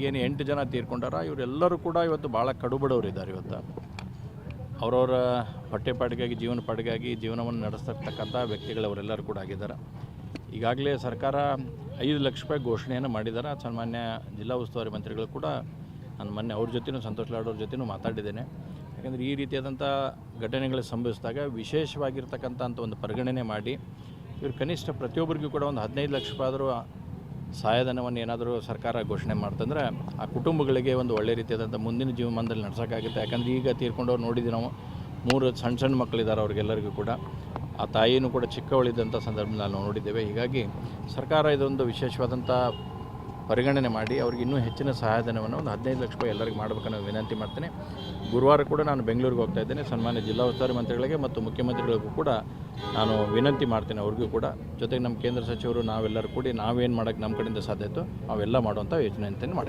ಈಗೇನು ಎಂಟು ಜನ ತೀರ್ಕೊಂಡಾರ, ಇವರೆಲ್ಲರೂ ಕೂಡ ಇವತ್ತು ಭಾಳ ಕಡುಬಡವರಿದ್ದಾರೆ ಇವತ್ತು. ಅವರವರ ಹೊಟ್ಟೆ ಪಾಡಿಗಾಗಿ, ಜೀವನ ಪಾಡಿಗಾಗಿ, ಜೀವನವನ್ನು ನಡೆಸ್ತಕ್ಕಂಥ ವ್ಯಕ್ತಿಗಳವರೆಲ್ಲರೂ ಕೂಡ ಆಗಿದ್ದಾರೆ. ಈಗಾಗಲೇ ಸರ್ಕಾರ ಐದು ಲಕ್ಷ ರೂಪಾಯಿ ಘೋಷಣೆಯನ್ನು ಮಾಡಿದ್ದಾರೆ. ಸನ್ಮಾನ್ಯ ಜಿಲ್ಲಾ ಉಸ್ತುವಾರಿ ಮಂತ್ರಿಗಳು ಕೂಡ ನಾನು ಮೊನ್ನೆ ಅವ್ರ ಜೊತೆನೂ, ಸಂತೋಷ್ ಲಾಡ್ ಜೊತೆನೂ ಮಾತಾಡಿದ್ದೇನೆ. ಯಾಕಂದರೆ ಈ ರೀತಿಯಾದಂಥ ಘಟನೆಗಳು ಸಂಭವಿಸಿದಾಗ ವಿಶೇಷವಾಗಿರ್ತಕ್ಕಂಥ ಒಂದು ಪರಿಗಣನೆ ಮಾಡಿ, ಇವರು ಕನಿಷ್ಠ ಪ್ರತಿಯೊಬ್ಬರಿಗೂ ಕೂಡ ಒಂದು ಹದಿನೈದು ಲಕ್ಷ ರೂಪಾಯಿ ಆದರೂ ಸಹಾಯಧನವನ್ನು ಏನಾದರೂ ಸರ್ಕಾರ ಘೋಷಣೆ ಮಾಡ್ತಂದ್ರೆ ಆ ಕುಟುಂಬಗಳಿಗೆ ಒಂದು ಒಳ್ಳೆ ರೀತಿಯಾದಂಥ ಮುಂದಿನ ಜೀವಮಾನದಲ್ಲಿ ನಡ್ಸೋಕ್ಕಾಗುತ್ತೆ. ಯಾಕಂದರೆ ಈಗ ತೀರ್ಕೊಂಡವ್ರು ನೋಡಿದ್ವಿ ನಾವು, ಮೂರು ಸಣ್ಣ ಸಣ್ಣ ಮಕ್ಕಳಿದ್ದಾರೆ ಅವ್ರಿಗೆಲ್ಲರಿಗೂ ಕೂಡ. ಆ ತಾಯಿನೂ ಕೂಡ ಚಿಕ್ಕವಳಿದ್ದಂಥ ಸಂದರ್ಭದಲ್ಲಿ ನಾವು ನೋಡಿದ್ದೇವೆ. ಹೀಗಾಗಿ ಸರ್ಕಾರ ಇದೊಂದು ವಿಶೇಷವಾದಂಥ ಪರಿಗಣನೆ ಮಾಡಿ ಅವ್ರಿಗೆ ಇನ್ನೂ ಹೆಚ್ಚಿನ ಸಹಾಯಧನವನ್ನು ಒಂದು ಹದಿನೈದು ಲಕ್ಷ ರೂಪಾಯಿ ಎಲ್ಲರಿಗೂ ಮಾಡಬೇಕನ್ನೋ ವಿನಂತಿ ಮಾಡ್ತೇನೆ. ಗುರುವಾರ ಕೂಡ ನಾನು ಬೆಂಗಳೂರಿಗೆ ಹೋಗ್ತಾ ಇದ್ದೇನೆ. ಸನ್ಮಾನ್ಯ ಜಿಲ್ಲಾ ಉಸ್ತುವಾರಿ ಮಂತ್ರಿಗಳಿಗೆ ಮತ್ತು ಮುಖ್ಯಮಂತ್ರಿಗಳಿಗೂ ಕೂಡ ನಾನು ವಿನಂತಿ ಮಾಡ್ತೇನೆ. ಅವ್ರಿಗೂ ಕೂಡ. ಜೊತೆಗೆ ನಮ್ಮ ಕೇಂದ್ರ ಸಚಿವರು ನಾವೆಲ್ಲರೂ ಕೂಡಿ ನಾವೇನು ಮಾಡೋಕ್ಕೆ ನಮ್ಮ ಕಡೆಯಿಂದ ಸಾಧ್ಯ ಇತ್ತು ಅವೆಲ್ಲ ಮಾಡುವಂಥ ಯೋಚನೆ ಅಂತಲೇ ಮಾಡಿ